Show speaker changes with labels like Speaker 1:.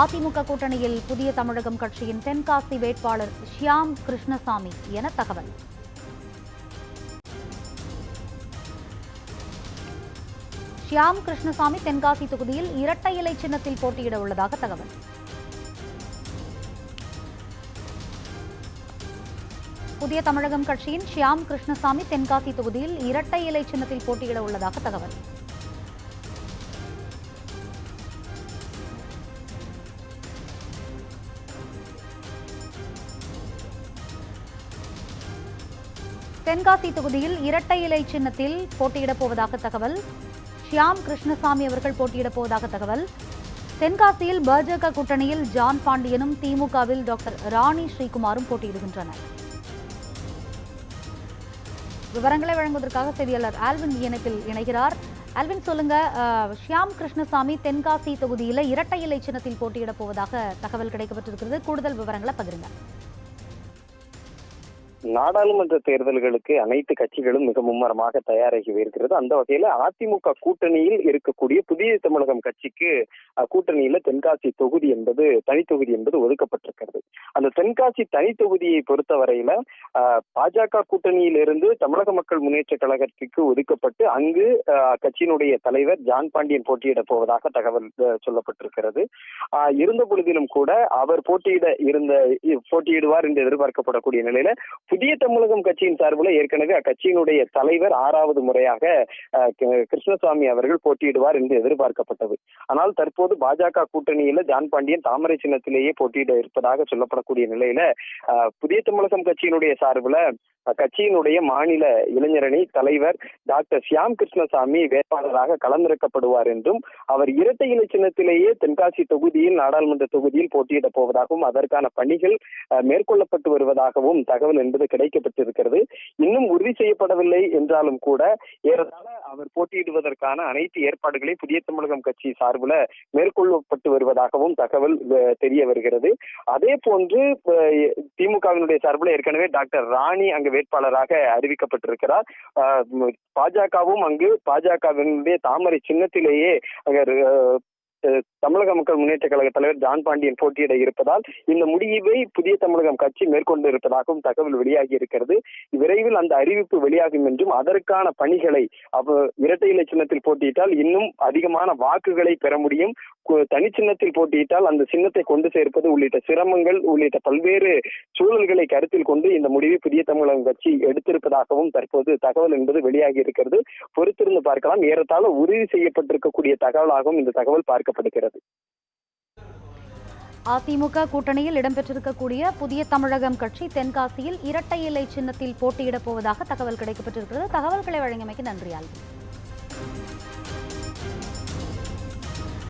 Speaker 1: அதிமுக கூட்டணியில் புதிய தமிழகம் கட்சியின் தென்காசி வேட்பாளர் ஷியாம் கிருஷ்ணசாமி என தகவல். ஷியாம் கிருஷ்ணசாமி தென்காசி தொகுதியில் இரட்டை இலை சின்னத்தில் போட்டியிட உள்ளதாக தகவல். புதிய தமிழகம் கட்சியின் ஷியாம் கிருஷ்ணசாமி தென்காசி தொகுதியில் இரட்டை இலை சின்னத்தில் போட்டியிட உள்ளதாக தகவல். தென்காசி தொகுதியில் இரட்டை இலை சின்னத்தில் போட்டியிடப் போவதாக தகவல். ஷியாம் கிருஷ்ணசாமி அவர்கள் போட்டியிடப் போவதாக தகவல். தென்காசியில் பாஜக கூட்டணியில் ஜான் பாண்டியனும் திமுகவில் டாக்டர் ராணி ஸ்ரீகுமாரும் போட்டியிடுகின்றனர். விவரங்களை வழங்குவதற்காக செய்தியாளர் ஆல்வின் இணைப்பில் இணைகிறார். ஆல்வின் சொல்லுங்க ஷியாம் கிருஷ்ணசாமி தென்காசி தொகுதியில் இரட்டை இலை சின்னத்தில் போட்டியிடப் போவதாக தகவல் கிடைக்கப்பட்டிருக்கிறது. கூடுதல் விவரங்களை பகிருங்க.
Speaker 2: நாடாளுமன்ற தேர்தல்களுக்கு அனைத்து கட்சிகளும் மிக மும்மரமாக தயாராகி வருகிறது. அந்த வகையில அதிமுக கூட்டணியில் இருக்கக்கூடிய புதிய தமிழகம் கட்சிக்கு கூட்டணியில தென்காசி தொகுதி என்பது தனித்தொகுதி என்பது ஒதுக்கப்பட்டிருக்கிறது. அந்த தென்காசி தனித்தொகுதியை பொறுத்தவரையில அஹ், பாஜக கூட்டணியிலிருந்து தமிழக மக்கள் முன்னேற்ற கழகத்திற்கு ஒதுக்கப்பட்டு அங்கு அஹ், கட்சியினுடைய தலைவர் ஜான் பாண்டியன் போட்டியிட போவதாக தகவல் சொல்லப்பட்டிருக்கிறது. இருந்த பொழுதிலும் கூட அவர் போட்டியிட இருந்த போட்டியிடுவார் என்று எதிர்பார்க்கப்படக்கூடிய நிலையில புதிய தமிழகம் கட்சியின் சார்பில் ஏற்கனவே அக்கட்சியினுடைய தலைவர் ஆறாவது முறையாக கிருஷ்ணசாமி அவர்கள் போட்டியிடுவார் என்று எதிர்பார்க்கப்பட்டது. ஆனால் தற்போது பாஜக கூட்டணியில ஜான் பாண்டியன் தாமரை சின்னத்திலேயே போட்டியிட இருப்பதாக சொல்லப்படக்கூடிய நிலையில புதிய தமிழகம் கட்சியினுடைய சார்பில் கட்சியினுடைய மாநில இளைஞரணி தலைவர் டாக்டர் சியாம் கிருஷ்ணசாமி வேட்பாளராக களமிறக்கப்படுவார் என்றும் அவர் இரட்டை இலை சின்னத்திலேயே தென்காசி தொகுதியில் நாடாளுமன்ற தொகுதியில் போட்டியிட போவதாகவும் அதற்கான பணிகள் அஹ், மேற்கொள்ளப்பட்டு வருவதாகவும் தகவல் என்பது என்பது கிடைக்கப்பட்டிருக்கிறது. இன்னும் உறுதி செய்யப்படவில்லை என்றாலும் கூட ஏறத்தாழ அவர் போட்டியிடுவதற்கான அனைத்து ஏற்பாடுகளையும் புதிய தமிழகம் கட்சி சார்பில் மேற்கொள்ளப்பட்டு வருவதாகவும் தகவல் தெரிய வருகிறது. அதே போன்று திமுகவினுடைய சார்பில் ஏற்கனவே டாக்டர் ராணி அங்கு வேட்பாளராக அறிவிக்கப்பட்டிருக்கிறார். பாஜகவும் அங்கு பாஜகவினுடைய தாமரை சின்னத்திலேயே அங்க தமிழக மக்கள் முன்னேற்ற கழக தலைவர் ஜான் பாண்டியன் போட்டியிட இருப்பதால் இந்த முடிவை புதிய தமிழகம் கட்சி மேற்கொண்டு இருப்பதாகவும் தகவல் வெளியாகி இருக்கிறது. விரைவில் அந்த அறிவிப்பு வெளியாகும் என்றும் அதற்கான பணிகளை இரட்டை இலை சின்னத்தில் போட்டியிட்டால் இன்னும் அதிகமான வாக்குகளை பெற முடியும். தனி சின்னத்தில் போட்டியிட்டால் அந்த சின்னத்தை கொண்டு சேர்ப்பது உள்ளிட்ட சிரமங்கள் உள்ளிட்ட பல்வேறு சூழல்களை கருத்தில் கொண்டு இந்த முடிவை புதிய தமிழகம் கட்சி எடுத்திருப்பதாகவும் தற்போது தகவல் என்பது வெளியாகி இருக்கிறது. பொறுத்திருந்து பார்க்கலாம். ஏறத்தாழ உறுதி செய்யப்பட்டிருக்கக்கூடிய தகவலாகவும் இந்த தகவல் பார்க்கப்படுகிறது.
Speaker 1: அதிமுக கூட்டணியில் இடம்பெற்றிருக்கக்கூடிய புதிய தமிழகம் கட்சி தென்காசியில் இரட்டை இலை சின்னத்தில் போட்டியிடப் போவதாக தகவல் கிடைக்கப்பட்டிருக்கிறது. தகவல்களை வழங்கியமைக்கு நன்றி ஆல்வி